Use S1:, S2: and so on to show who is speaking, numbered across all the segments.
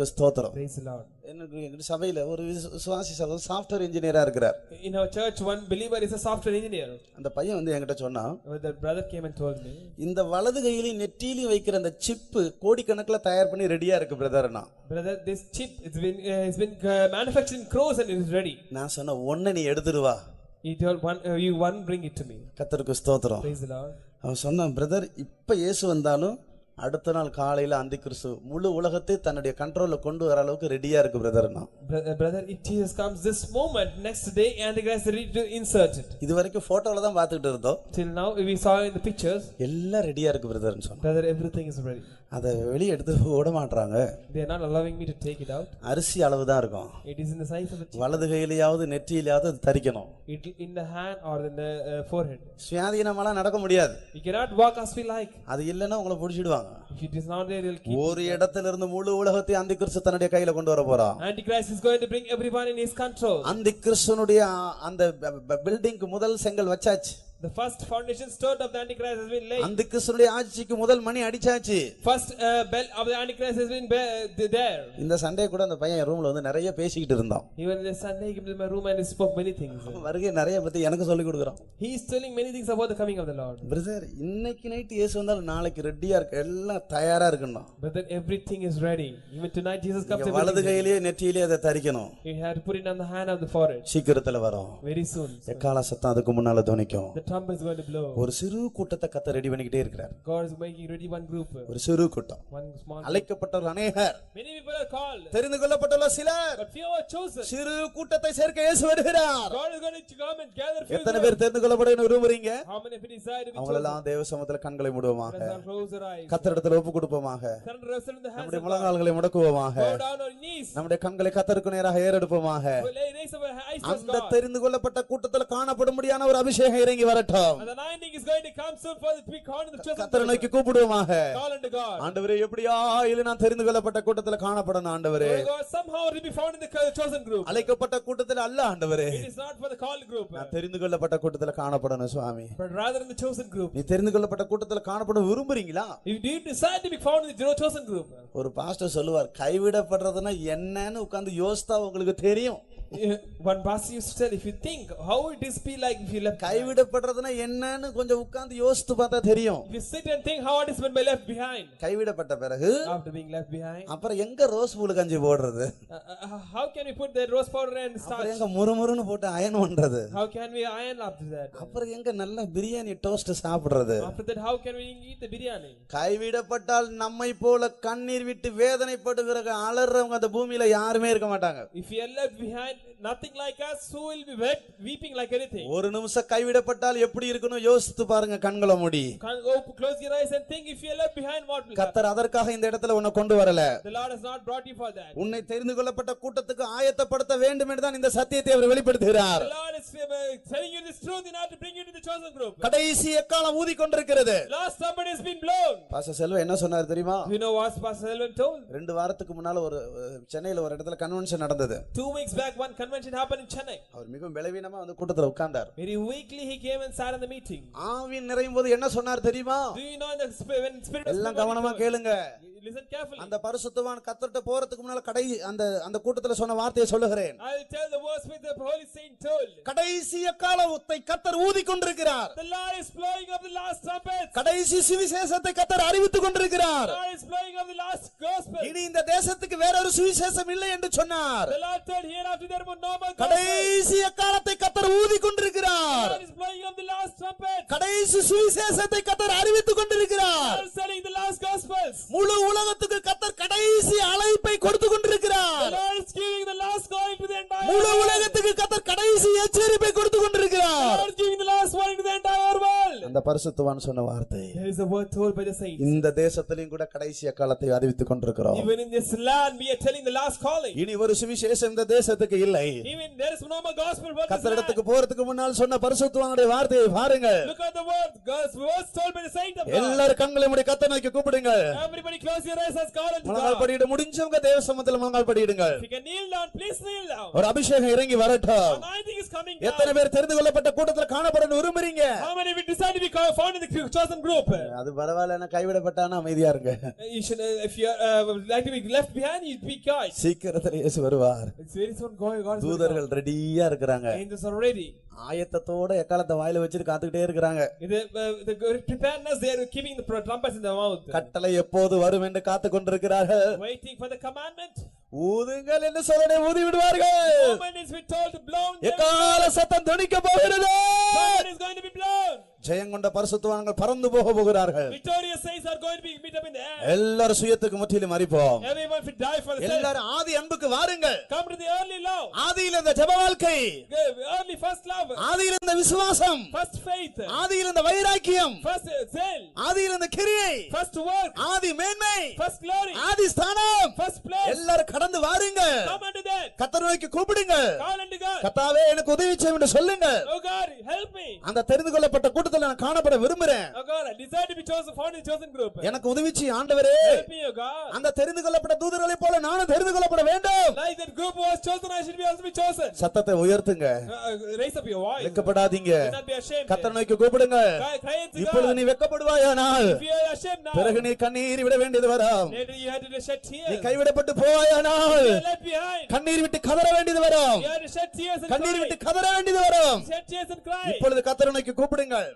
S1: கத்தருக்கு ஸ்தோத்திரம் எங்க சபையில ஒரு விசு- விசுவாசி சகோதரர் சாஃப்ட்வேர் இன்ஜினியரா இருக்கிறார்
S2: In our church, one believer is a software engineer.
S1: அந்த பையன் வந்து என்கிட்ட சொன்னான்
S2: When The brother came and told me,
S1: இந்த வலது கையிலையும் நெற்றியிலையும் வைக்கிற அந்த சிப்பு கோடிக்கணக்கில் தயார் பண்ணி ரெடியா இருக்கு பிரதர்னா
S2: brother, this chip it's been uh, it's been uh, manufactured in Crows and it is ready.
S1: நான் சொன்ன ஒன்ன நீ எடுத்துருவா
S2: He told one, uh, you one bring it to me.
S1: கத்தருக்கு ஸ்தோத்திரம்
S2: Praise the Lord.
S1: அவன் சொன்னான் பிரதர் இப்ப இயேசு வந்தாலும் அடுத்த நாள் காலையில அந்த கிறிஸ்து முழு உலகத்தை தன்னுடைய கண்ட்ரோல்ல கொண்டு வர அளவுக்கு ரெடியா இருக்கு
S2: Bro- uh, brother, if Jesus comes this moment, next day, Antichrist is ready to insert it.
S1: இது வரைக்கும் போட்டோல தான் பார்த்துக்கிட்டு இருந்தோம்
S2: Till now, we saw in the pictures,
S1: எல்லாம் ரெடியா இருக்கு பிரதர்னு சொன்னான்
S2: brother, everything is ready.
S1: அதை வெளியே எடுத்து விட மாட்றாங்க
S2: They are not allowing me to take it out.
S1: அரிசி அளவு தான் இருக்கும்
S2: It is in the size of a.
S1: வலது கையிலையாவது நெற்றியிலையாவது அது தரிக்கணும்
S2: It in the hand or in the uh, forehead.
S1: நடக்க முடியாது
S2: You cannot walk as we like.
S1: அது இல்லைன்னா உங்களை பிடிச்சிடுவாங்க
S2: If it is not there, they'll keep.
S1: ஒரு இடத்துல இருந்து முழு உலகத்தை அந்த கிறிஸ்து தன்னுடைய கையில கொண்டு வர போறான்
S2: Antichrist is going to bring everyone in his control.
S1: அந்த கிறிஸ்துனுடைய அந்த பில்டிங்க்கு முதல் செங்கல் வச்சாச்சு
S2: The first foundation stone of the Antichrist has been laid.
S1: அந்த கிறிஸ்துனுடைய ஆட்சிக்கு முதல் மணி அடிச்சாச்சு
S2: First uh, bell of the Antichrist has been be- there.
S1: இந்த சண்டே கூட அந்த பையன் ரூம்ல வந்து நிறைய பேசிக்கிட்டு இருந்தான்
S2: Even this Sunday, he came to my room and he spoke many things.
S1: வருகை நிறைய பத்தி எனக்கு சொல்லி கொடுக்குறான்
S2: He is telling many things about the coming of the Lord.
S1: Brother இன்னைக்கு நைட் இயேசு வந்தாலும் நாளைக்கு ரெடியா இருக்கு எல்லாம் தயாரா இருக்கணும்
S2: But then everything is ready. Even tonight, Jesus comes.
S1: வலது கையிலேயே நெற்றியிலேயே அதை தரிக்கணும்.
S2: You have to put it on the hand of the forehead.
S1: சீக்கிரத்துல வரும்
S2: Very soon.
S1: எக்கால சத்தம் அதுக்கு முன்னால துணிக்கும்
S2: The trumpet is going to blow.
S1: ஒரு சிறு கூட்டத்தை கத்த ரெடி பண்ணிக்கிட்டே இருக்கிறார்
S2: God is making ready one group,
S1: ஒரு சிறு கூட்டம்
S2: one small.
S1: அழைக்கப்பட்டவர் அநேகர்
S2: Many people are called,
S1: தெரிந்து கொள்ளப்பட்டுள்ள சிலர்
S2: but few are chosen.
S1: சிறு கூட்டத்தை சேர்க்க இயேசு வருகிறார்
S2: God is going to come and gather few.
S1: எத்தனை பேர் தெரிந்து கொள்ளப்பட விரும்புறீங்க
S2: How many you desire to be chosen?
S1: அவங்களெல்லாம் தேவ சமத்துல கண்களை மூடுவோமாக. கத்தரிடத்துல ஒப்பு கொடுப்போமாக நம்முடைய. முழங்கால்களை முடக்குவோமாக. நம்முடைய கண்களை கத்தருக்கு நேராக ஏறெடுப்போமாக அந்த. தெரிந்து கொள்ளப்பட்ட கூட்டத்துல காணப்படும்படியான ஒரு அபிஷேகம் இறங்கி வரட்டும்
S2: And the anointing is going to come soon for the to be called in the chosen
S1: கத்தரை
S2: people.
S1: நோக்கி கூப்பிடுவோமாக
S2: Call unto God.
S1: ஆண்டவரே எப்படியா இல்ல நான் தெரிந்து கொள்ளப்பட்ட கூட்டத்துல காணப்படணும் ஆண்டவரே
S2: Oh God, somehow to be found in the co- chosen group.
S1: அழைக்கப்பட்ட கூட்டத்துல அல்ல ஆண்டவரே
S2: It is not for the called group,
S1: நான் தெரிந்து கொள்ளப்பட்ட கூட்டத்துல காணப்படணும் சுவாமி
S2: but rather in the chosen group.
S1: நீ தெரிந்து கொள்ளப்பட்ட கூட்டத்துல காணப்பட விரும்புறீங்களா
S2: If you decide to be found in the chosen group,
S1: ஒரு பாஸ்டர் சொல்லுவார் கைவிடப்படுறதுன்னா என்னன்னு உட்கார்ந்து யோசித்தா உங்களுக்கு தெரியும்
S2: eh, one pastor used to tell, if you think how it is be like if you left,
S1: கைவிடப்படுறதுன்னா என்னன்னு கொஞ்சம் உட்கார்ந்து யோசித்து பார்த்தா தெரியும்
S2: if you sit and think how it is when we left behind,
S1: கைவிடப்பட்ட பிறகு
S2: after being left behind,
S1: அப்புறம் எங்க ரோஸ் பூல் கஞ்சி போடுறது
S2: uh, uh, how can we put the rose powder and
S1: அப்புறம்
S2: starch?
S1: எங்க முறுமுறுன்னு போட்டு அயன் பண்றது
S2: How can we iron after that?
S1: அப்புறம் எங்க நல்ல பிரியாணி டோஸ்ட் சாப்பிடுறது
S2: After that, how can we eat the biryani?
S1: கைவிடப்பட்டால் நம்மை போல கண்ணீர் விட்டு வேதனைப்படுகிற அலறவங்க அந்த பூமியில யாருமே இருக்க மாட்டாங்க
S2: If we are left behind, nothing like us, who will be wet, weeping like anything?
S1: ஒரு நிமிஷம் கைவிடப்பட்டால் எப்படி இருக்கணும் யோசித்து பாருங்க கண்களை மூடி
S2: close your eyes and think if you are left behind, what will happen?
S1: கத்தர் அதற்காக இந்த இடத்துல உன்னை கொண்டு வரல
S2: The Lord has not brought you for that.
S1: உன்னை தெரிந்து கொள்ளப்பட்ட கூட்டத்துக்கு ஆயத்தப்படுத்த வேண்டும் என்று தான் இந்த சத்தியத்தை அவர் வெளிப்படுத்துகிறார்
S2: The Lord is uh, telling you this truth in order to bring you to the chosen group.
S1: கடைசி எக்காலம் ஊதி கொண்டிருக்கிறது
S2: Last trumpet has been blown.
S1: பாச செல்வம் என்ன சொன்னார் தெரியுமா
S2: You know what Pastor Selvan told?
S1: ரெண்டு வாரத்துக்கு முன்னால ஒரு சென்னையில ஒரு இடத்துல கன்வென்ஷன் நடந்தது
S2: Two weeks back, one convention happened in Chennai.
S1: அவர் மிகவும் பலவீனமா வந்து கூட்டத்துல உட்கார்ந்தார்
S2: Very weakly, he came and sat in the meeting.
S1: Aavin நிறையும் போது என்ன சொன்னார் தெரியுமா
S2: Do you know in the spirit, when spirit
S1: எல்லாம் கவனமா கேளுங்க
S2: Listen carefully.
S1: அந்த பரிசுத்தவான் கத்தர்ட்ட போறதுக்கு முன்னால கடை அந்த அந்த கூட்டத்துல சொன்ன வார்த்தையை சொல்லுகிறேன்
S2: I'll tell the verse with the Holy Saint told.
S1: கடைசி எக்காலத்தை கத்தர் ஊதி கொண்டிருக்கிறார்
S2: The Lord is blowing up the last trumpet.
S1: கடைசி சுவிசேஷத்தை கத்தர் அறிவித்துக் கொண்டிருக்கிறார்
S2: The Lord is blowing up the last gospel.
S1: இனி இந்த தேசத்துக்கு வேறொரு சுவிசேஷம் இல்லை என்று சொன்னார்
S2: The Lord told hereafter there were no more gospel.
S1: கடைசி எக்காலத்தை கத்தர் ஊதி
S2: The
S1: கொண்டிருக்கிறார்
S2: Lord is blowing up the last trumpet.
S1: கடைசி சுவிசேஷத்தை கத்தர் அறிவித்துக்
S2: The
S1: கொண்டிருக்கிறார்
S2: Lord is telling the last gospels.
S1: முழு பரிசுத்தவான் சொன்ன வார்த்தை.
S2: Is a word told by the saints.
S1: இந்த தேசத்திலையும் கூட கடைசி காலத்தை அறிவித்துக் கொண்டிருக்கிறோம்
S2: Even in this land, we are telling the last calling.
S1: இனி ஒரு சுவிசேஷம் இந்த தேசத்துக்கு இல்லை
S2: Even there is no more gospel for this land.
S1: கத்தரிடத்துக்கு போறதுக்கு முன்னால் சொன்ன பரிசுத்தவானுடைய வார்த்தையை பாருங்கள்
S2: Look at the word, God's words told by the saint of God.
S1: எல்லாரும் கண்களை மூடி கத்த நோக்கி கூப்பிடுங்க
S2: Everybody close your eyes as God unto
S1: முழங்கால்
S2: God.
S1: படியிட முடிஞ்சவங்க தேவ சமத்துல முழங்கால் படியிடுங்க
S2: If you can kneel down, please kneel down.
S1: ஒரு அபிஷேகம் இறங்கி வரட்டும்
S2: Anointing is coming
S1: எத்தனை. பேர் தெரிந்து கொள்ளப்பட்ட கூட்டத்துல காணப்படணும் விரும்புறீங்க
S2: How many of you decide to be found in the chosen group?
S1: அது பரவாயில்ல நான் கைவிடப்பட்டான அமைதியா இருங்க
S2: You should, uh, if you are uh, like to be left behind, you be quiet.
S1: சீக்கிரத்துல இயேசு வருவார்
S2: It's very soon going. God is going to
S1: தூதர்கள் ரெடியா இருக்கிறாங்க
S2: come. Angels are ready.
S1: ஆயத்தத்தோட எக்காலத்தை வாயில வச்சுட்டு காத்துக்கிட்டே இருக்கிறாங்க
S2: The, uh, the preparedness, they are keeping the trumpets in their mouth.
S1: கட்டளை எப்போது வரும் என்று காத்து கொண்டிருக்கிறார்கள்
S2: Waiting for the commandment.
S1: ஊதுங்கள் என்று சொல்லனே ஊதி விடுவார்கள்
S2: Moment is we told to blow. them.
S1: எக்கால சத்தம் துணிக்க போகிறது
S2: Trumpet is going to be
S1: ஜெயங்கொண்ட பரிசுத்தவான்கள் பறந்து போக போகிறார்கள்
S2: Victorious saints are going to be meet up in the air.
S1: எல்லாரும் சுயத்துக்கு முற்றிலும் அறிப்போம்
S2: Everyone will die for the self.
S1: எல்லாரும் ஆதி அன்புக்கு வாருங்கள்
S2: Come to the early love.
S1: ஆதியில் இந்த ஜெப வாழ்க்கை
S2: Early first love.
S1: ஆதியில் இந்த விசுவாசம்
S2: First faith.
S1: ஆதியில் இந்த வைராக்கியம்
S2: First uh, zeal.
S1: ஆதியில் இந்த கிரியை
S2: First work.
S1: ஆதி மேன்மை
S2: First glory.
S1: ஆதி ஸ்தானம்
S2: First place.
S1: எல்லாரும் கடந்து வாருங்க
S2: Come unto that.
S1: கத்தர் நோக்கி கூப்பிடுங்க
S2: Call unto God.
S1: கத்தாவே எனக்கு உதவி செய்யும் என்று சொல்லுங்க
S2: Oh God, help me.
S1: அந்த தெரிந்து கொள்ளப்பட்ட கூட்டத்தில் நான் காணப்பட விரும்புறேன்
S2: Oh God, I desire to be chosen, found in the chosen group.
S1: எனக்கு உதவி செய்ய ஆண்டவரே
S2: Help me, oh God.
S1: அந்த தெரிந்து கொள்ளப்பட்ட தூதர்களை போல நானும் தெரிந்து கொள்ளப்பட வேண்டும்
S2: was chosen, I should be also be chosen.
S1: சத்தத்தை உயர்த்துங்க
S2: Uh, uh, raise up your voice.
S1: நோக்கி கூப்பிடுங்க இப்பொழுது. நீ
S2: now,
S1: பிறகு நீ கண்ணீர் விட வேண்டியது வரும் நீ. கைவிடப்பட்டு போவாயானால். கண்ணீர் விட்டு கதற வேண்டியது வரும் கண்ணீர். விட்டு கதற வேண்டியது வரும். இப்பொழுது கத்தர் நோக்கி கூப்பிடுங்கள்.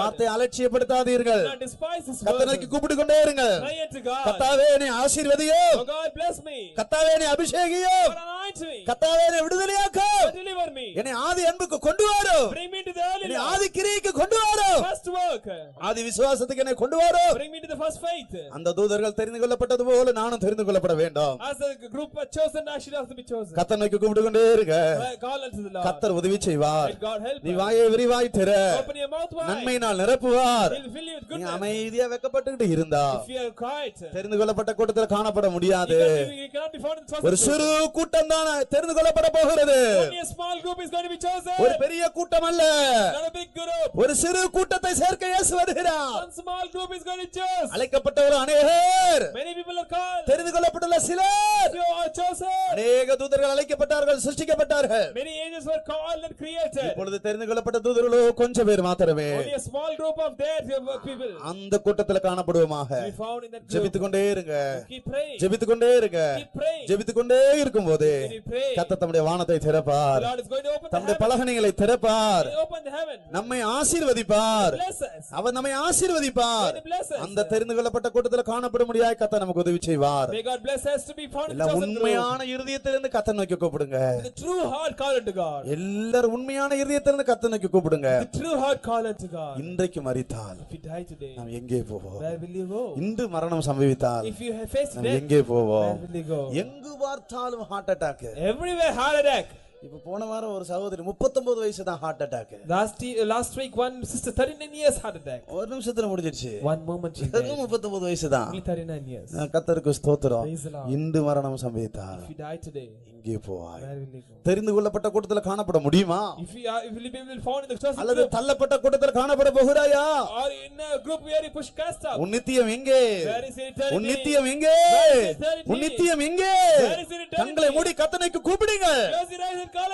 S1: வார்த்தையை அலட்சியப்படுத்தாதீர்கள்
S2: word.
S1: நோக்கி கூப்பிட்டு கொண்டே இருங்க
S2: Cry unto God.
S1: கத்தாவே நீ ஆசீர்வதியோ
S2: Oh.
S1: கத்தாவே நீ அபிஷேகியோ. கத்தாவே நீ விடுதலையாக்கோ
S2: God, deliver me.
S1: என்னை ஆதி அன்புக்கு கொண்டு வரும் என்னை. ஆதி கிரியைக்கு கொண்டு வரும். ஆதி விசுவாசத்துக்கு என்னை கொண்டு வரும். அந்த தூதர்கள் தெரிந்து கொள்ளப்பட்டது போல நானும் தெரிந்து கொள்ளப்பட வேண்டும். கத்தர் நோக்கி கூப்பிட்டு கொண்டே
S2: Lord.
S1: கத்தர் உதவி செய்வார் நீ. வாயை விரிவாய் திற
S2: Open your mouth wide.
S1: நன்மை நாள் நிரப்புவார் நீ. அமைதியா வெக்கப்பட்டுக்கிட்டு இருந்தா தெரிந்து கொள்ளப்பட்ட கூட்டத்தில் காணப்பட முடியாது ஒரு. சிறு கூட்டம் தான் தெரிந்து கொள்ளப்பட போகிறது. ஒரு பெரிய கூட்டம் அல்ல. ஒரு சிறு கூட்டத்தை சேர்க்க இயேசு வருகிறார். அழைக்கப்பட்டவர் அநேகர். தெரிந்து கொள்ளப்பட்டுள்ள சிலர். அநேக தூதர்கள் அழைக்கப்பட்டார்கள் சிருஷ்டிக்கப்பட்டார்கள். இப்பொழுது தெரிந்து கொள்ளப்பட்ட தூதர்களோ கொஞ்சம் பேர் மாத்திரமே அந்த கூட்டத்துல காணப்படுவோமாக. ஜெபித்துக் கொண்டே இருங்க. ஜெபித்துக் கொண்டே இருங்க. ஜெபித்துக் கொண்டே இருக்கும்போது
S2: You pray,
S1: கத்த தம்முடைய வானத்தை திறப்பார் தம்முடைய. பலகணிகளை திறப்பார். நம்மை ஆசீர்வதிப்பார். அவர் நம்மை ஆசீர்வதிப்பார். அந்த தெரிந்து கொள்ளப்பட்ட கூட்டத்தில் காணப்பட முடியாத கத்த நமக்கு உதவி செய்வார். உண்மையான இருதயத்திலிருந்து கத்த நோக்கி கூப்பிடுங்க. எல்லாரும் உண்மையான இருதயத்திலிருந்து கத்த நோக்கி கூப்பிடுங்க. இன்றைக்கு மறித்தால் நாம் எங்கே போவோம்? இன்று மரணம் சம்பவித்தால் எங்கே போவோம்? எங்கு பார்த்தாலும் heart attack.
S2: Everywhere heart attack.
S1: இப்ப போன வாரம் ஒரு சகோதரி 39 வயசு தான் heart attack
S2: uh, last week, one sister, 39 years heart attack.
S1: ஒரு நிமிஷத்துல முடிஞ்சிருச்சு
S2: she died.
S1: வெறும் 39 வயசு தான்
S2: Only 39 years.
S1: கத்தருக்கு ஸ்தோத்திரம். இன்று மரணம்
S2: today,
S1: இங்கே போவாய்? தெரிந்து கொள்ளப்பட்ட கூட்டத்துல காணப்பட முடியுமா அல்லது தள்ளப்பட்ட கூட்டத்தில் காணப்பட போகிறாயா உன் நித்தியம் எங்கே உன்? நித்தியம் எங்கே? உன் நித்தியம் எங்கே? கண்களை மூடி கத்தனைக்கு கூப்பிடுங்க
S2: God.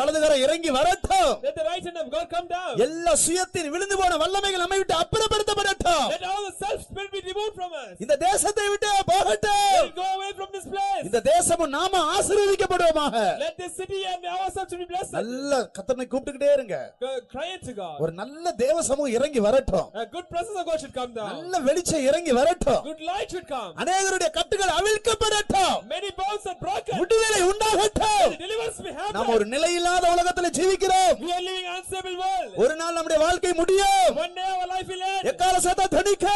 S1: வலதுகர இறங்கி வரட்டும்
S2: Let the right hand of God come down.
S1: எல்லா சுயத்தின் விழுந்து போன வல்லமைகள் நம்மை விட்டு அப்புறப்படுத்தப்படட்டும்
S2: Let all the self spirit be removed from us.
S1: இந்த தேசத்தை விட்டு போகட்டும்
S2: Let go away from this place.
S1: இந்த தேசமும் நாம ஆசீர்வதிக்கப்படுவோமாக
S2: Let this city and ourselves be blessed.
S1: நல்ல கத்தனை கூப்பிட்டுக்கிட்டே இருங்க
S2: Cry unto God.
S1: ஒரு நல்ல தேவ சமூகம் இறங்கி வரட்டும்
S2: A good presence of God should come down.
S1: நல்ல வெளிச்சம் இறங்கி வரட்டும்
S2: Good light should come.
S1: அநேகருடைய கட்டுகள் அவிழ்க்கப்படட்டும்
S2: Many bones are broken.
S1: விடுதலை உண்டாகட்டும்
S2: The deliverance be
S1: நாம்
S2: happen.
S1: ஒரு நிலையில்லாத உலகத்துல ஜீவிக்கிறோம்
S2: We are living unstable world.
S1: ஒரு நாள் நம்முடைய வாழ்க்கை முடியும்
S2: One day our life will end.
S1: எக்கால சத்தம் தணிக்க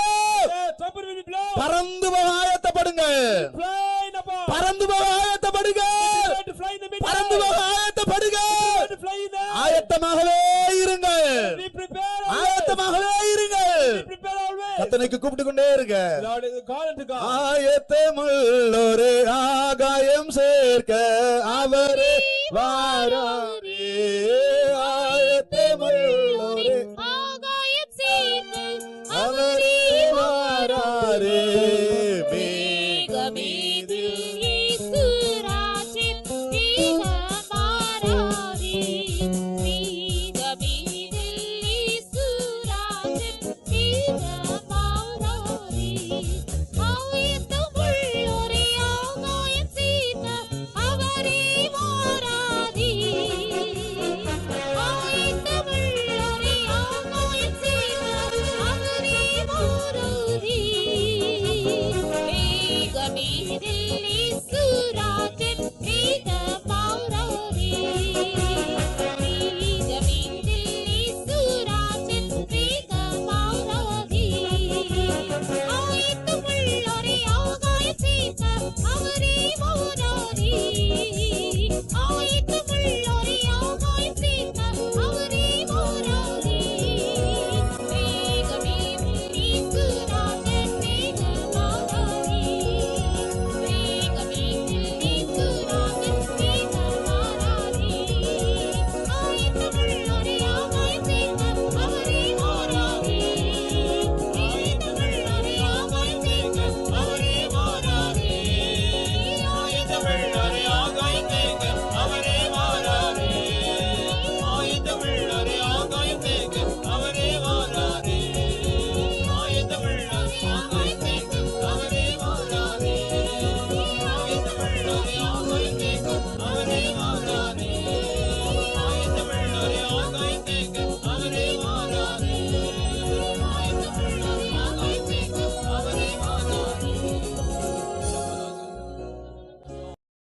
S2: The trumpet will be blown.
S1: பறந்து போக ஆயத்தப்படுங்க
S2: Flying above.
S1: பறந்து போக
S2: ஆயத்தப்படுக
S1: பறந்து போக
S2: ஆயத்தப்படுக
S1: ஆயத்தமாகவே
S2: இருங்கள்.
S1: ஆயத்தமாகவே
S2: இருங்கள்.
S1: கத்தனைக்கு கூப்பிட்டு கொண்டே இருங்க
S2: ஆயத்தமுள்ளொரு ஆகாயம் சேர்க்க அவரு வாராரே.
S1: ஆயத்தமுள்ளொரு. ஆகாயம் சேர்க்க அவரே வாராரே. மேகமே